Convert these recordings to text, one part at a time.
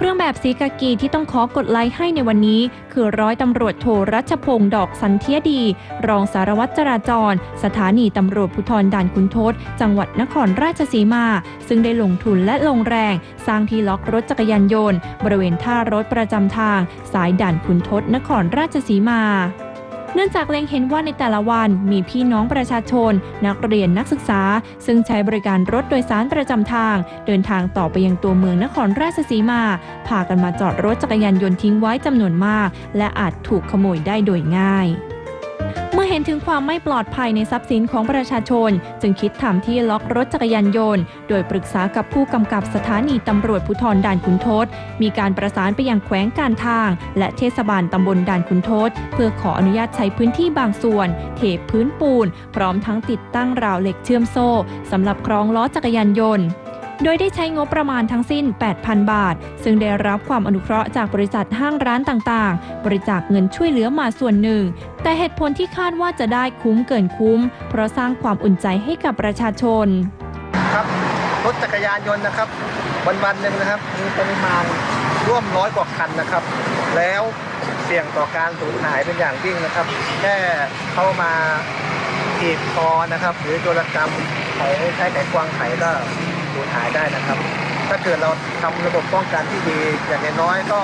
เครื่องแบบสีกากีที่ต้องขอกดไลค์ให้ในวันนี้ คือร้อยตำรวจโทรัชพงศ์ดอกสันเทียดี รองสารวัตรจราจร สถานีตำรวจภูธรด่านคุณทศ จังหวัดนครราชสีมา ซึ่งได้ลงทุนและลงแรง สร้างที่ล็อกรถจักรยานยนต์ บริเวณท่ารถประจำทาง สายด่านคุณทศนครราชสีมา เนื่องจากเล็งเห็นว่าในแต่ละวันมีพี่น้องประชาชน นักเรียนนักศึกษา ซึ่งใช้บริการรถโดยสารประจำทาง เดินทางต่อไปยังตัวเมืองนครราชสีมา พากันมาจอดรถจักรยานยนต์ทิ้งไว้จำนวนมาก และอาจถูกขโมยได้โดยง่าย ห็นถึงความไม่ปลอดภัยในทรัพย์สินของประชาชน จึงคิดทำที่ล็อกรถจักรยานยนต์ โดยปรึกษากับผู้กำกับสถานีตำรวจภูธรด่านขุนทศมีการประสานไปยังแขวงการทาง และเทศบาลตำบลด่านขุนทศเพื่อขออนุญาตใช้พื้นที่บางส่วน เทพื้นปูน พร้อมทั้งติดตั้งราวเหล็กเชื่อมโซ่สำหรับคล้องล้อจักรยานยนต์ โดยได้ใช้งบประมาณทั้งสิ้น 8,000 บาท ซึ่งได้รับความอนุเคราะห์จากบริษัทห้างร้านต่างๆ บริจาคเงินช่วยเหลือมาส่วนหนึ่ง แต่เหตุผลที่คาดว่าจะได้คุ้มเกินคุ้ม เพราะสร้างความอุ่นใจให้กับประชาชน ครับรถจักรยานยนต์นะครับวันวันๆหนึ่งนะครับมีปริมาณร่วมร้อยกว่าคันนะครับ แล้วเสี่ยงต่อการสูญหายเป็นอย่างยิ่งนะครับ แค่เข้ามาถีบคอนะครับ หรือโจรกรรมไถใช้ไขควงไถก็ สูญหายได้นะครับ ถ้าเกิดเราทำระบบป้องกันที่ดีอย่างน้อยก็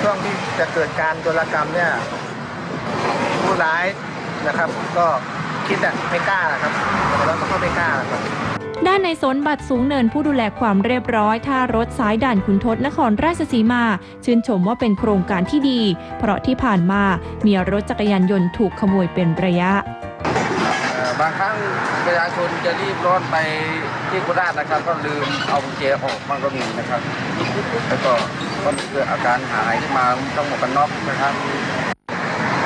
ช่วงที่จะเกิดการโจรกรรมเนี่ยผู้ร้ายนะครับ ก็คิดอะไม่กล้านะครับแต่เราก็ไม่กล้าครับด้านในสนบัตรสูงเนินผู้ดูแลความเรียบร้อยท่ารถสายด่านขุนทศนครราชสีมา ชื่นชมว่าเป็นโครงการที่ดี เพราะที่ผ่านมามีรถจักรยานยนต์ถูกขโมยเป็นระยะ บางครั้งประชาชนจะรีบร้อนไปที่โคราชนะครับ ก็ลืมเอากุญแจออกมันก็มีนะครับ แล้วก็ก็เกิดอาการหายขึ้นมาต้องหมวกกันน็อกนะครับ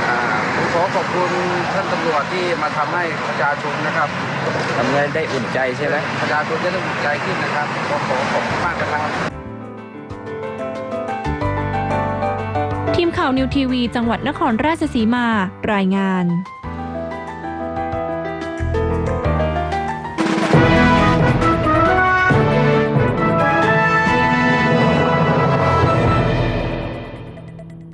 อ่าผมขอขอบคุณท่านตำรวจที่มาทำให้ประชาชนนะครับทำให้ได้อุ่นใจใช่ไหมประชาชนจะได้อุ่นใจขึ้นนะครับขอขอขอบคุณมากนะครับทีมข่าวนิวทีวี จังหวัดนครราชสีมา รายงาน